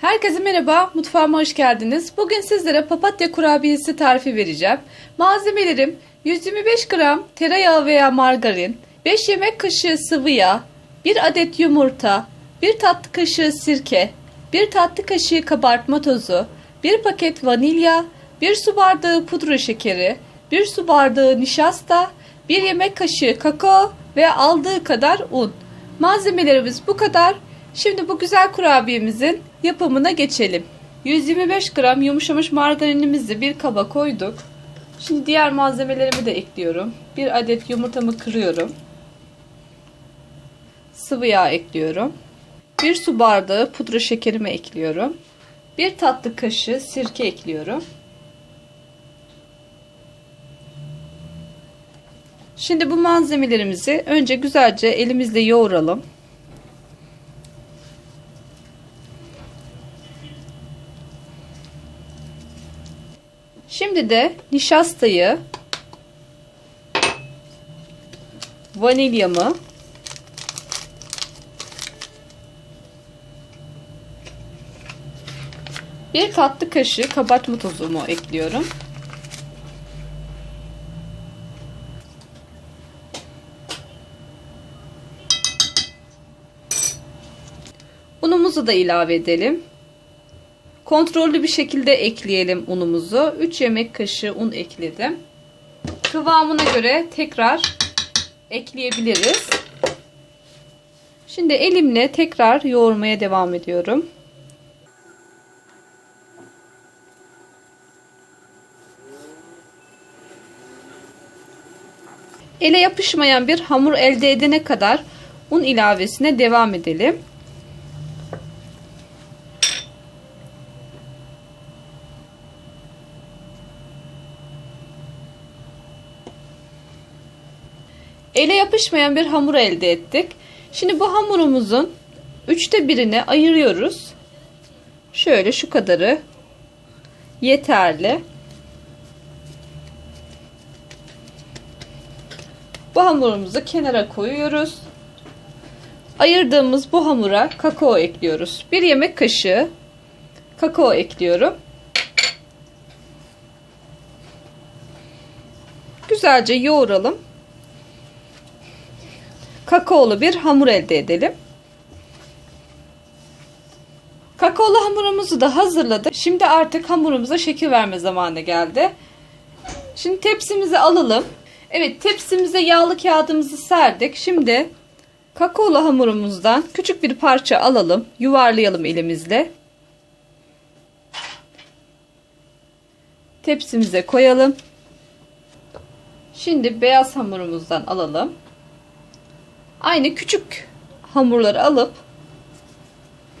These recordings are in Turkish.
Herkese merhaba, mutfağıma hoş geldiniz. Bugün sizlere papatya kurabiyesi tarifi vereceğim. Malzemelerim 125 gram tereyağı veya margarin, 5 yemek kaşığı sıvı yağ, 1 adet yumurta, 1 tatlı kaşığı sirke, 1 tatlı kaşığı kabartma tozu, 1 paket vanilya, 1 su bardağı pudra şekeri, 1 su bardağı nişasta, 1 yemek kaşığı kakao ve aldığı kadar un. Malzemelerimiz bu kadar. Şimdi bu güzel kurabiyemizin yapımına geçelim. 125 gram yumuşamış margarinimizi bir kaba koyduk. Şimdi diğer malzemelerimi de ekliyorum. Bir adet yumurtamı kırıyorum. Sıvı yağ ekliyorum. Bir su bardağı pudra şekerimi ekliyorum. Bir tatlı kaşığı sirke ekliyorum. Şimdi bu malzemelerimizi önce güzelce elimizle yoğuralım. Şimdi de nişastayı, vanilyamı, bir tatlı kaşığı kabartma tozumu ekliyorum. Unumuzu da ilave edelim. Kontrollü bir şekilde ekleyelim unumuzu. 3 yemek kaşığı un ekledim. Kıvamına göre tekrar ekleyebiliriz. Şimdi elimle tekrar yoğurmaya devam ediyorum. Ele yapışmayan bir hamur elde edene kadar un ilavesine devam edelim. Ele yapışmayan bir hamur elde ettik. Şimdi bu hamurumuzun üçte birini ayırıyoruz. Şöyle şu kadarı yeterli. Bu hamurumuzu kenara koyuyoruz. Ayırdığımız bu hamura kakao ekliyoruz. Bir yemek kaşığı kakao ekliyorum. Güzelce yoğuralım kakaolu bir hamur elde edelim. Kakaolu hamurumuzu da hazırladık. Şimdi artık hamurumuza şekil verme zamanı geldi. Şimdi tepsimizi alalım. Evet tepsimize yağlı kağıdımızı serdik. Şimdi kakaolu hamurumuzdan küçük bir parça alalım. Yuvarlayalım elimizle. Tepsimize koyalım. Şimdi beyaz hamurumuzdan alalım. Aynı küçük hamurları alıp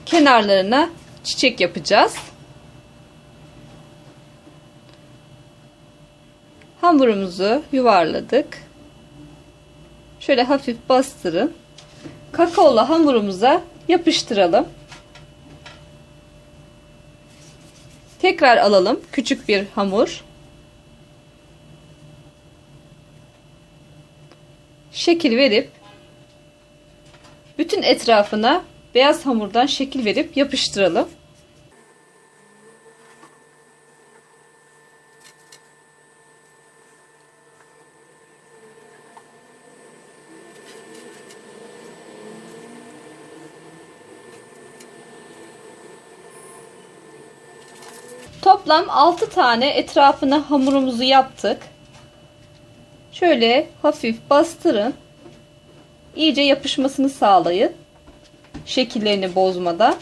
kenarlarına çiçek yapacağız. Hamurumuzu yuvarladık. Şöyle hafif bastırın. Kakaolu hamurumuza yapıştıralım. Tekrar alalım küçük bir hamur. Şekil verip bütün etrafına beyaz hamurdan şekil verip yapıştıralım. Toplam 6 tane etrafına hamurumuzu yaptık. Şöyle hafif bastırın iyice yapışmasını sağlayın. Şekillerini bozmadan.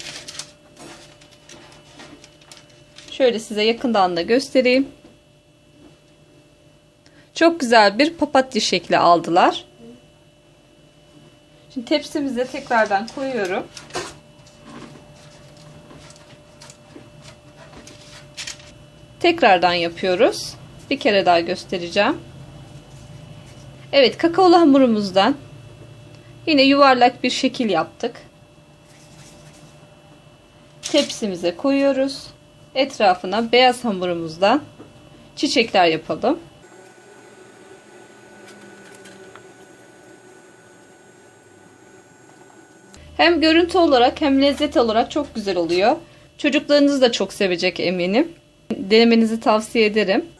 Şöyle size yakından da göstereyim. Çok güzel bir papatya şekli aldılar. Şimdi tepsimize tekrardan koyuyorum. Tekrardan yapıyoruz. Bir kere daha göstereceğim. Evet kakaolu hamurumuzdan Yine yuvarlak bir şekil yaptık. Tepsimize koyuyoruz. Etrafına beyaz hamurumuzdan çiçekler yapalım. Hem görüntü olarak hem lezzet olarak çok güzel oluyor. Çocuklarınız da çok sevecek eminim. Denemenizi tavsiye ederim.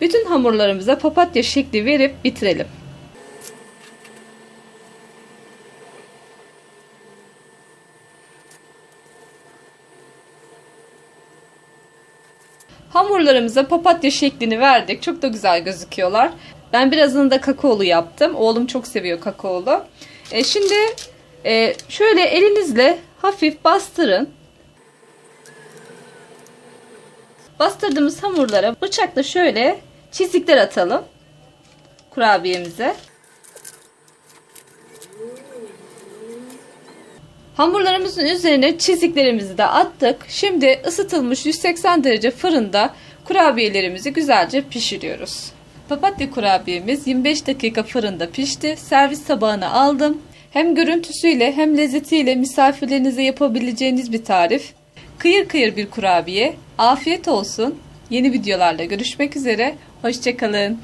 Bütün hamurlarımıza papatya şekli verip bitirelim. Hamurlarımıza papatya şeklini verdik. Çok da güzel gözüküyorlar. Ben birazını da kakaolu yaptım. Oğlum çok seviyor kakaolu. E, şimdi e, şöyle elinizle hafif bastırın. Bastırdığımız hamurlara bıçakla şöyle çizikler atalım. Kurabiyemize. Hamurlarımızın üzerine çiziklerimizi de attık. Şimdi ısıtılmış 180 derece fırında kurabiyelerimizi güzelce pişiriyoruz. Papatya kurabiyemiz 25 dakika fırında pişti. Servis tabağına aldım. Hem görüntüsüyle hem lezzetiyle misafirlerinize yapabileceğiniz bir tarif. Kıyır kıyır bir kurabiye. Afiyet olsun. Yeni videolarla görüşmek üzere. Hoşçakalın.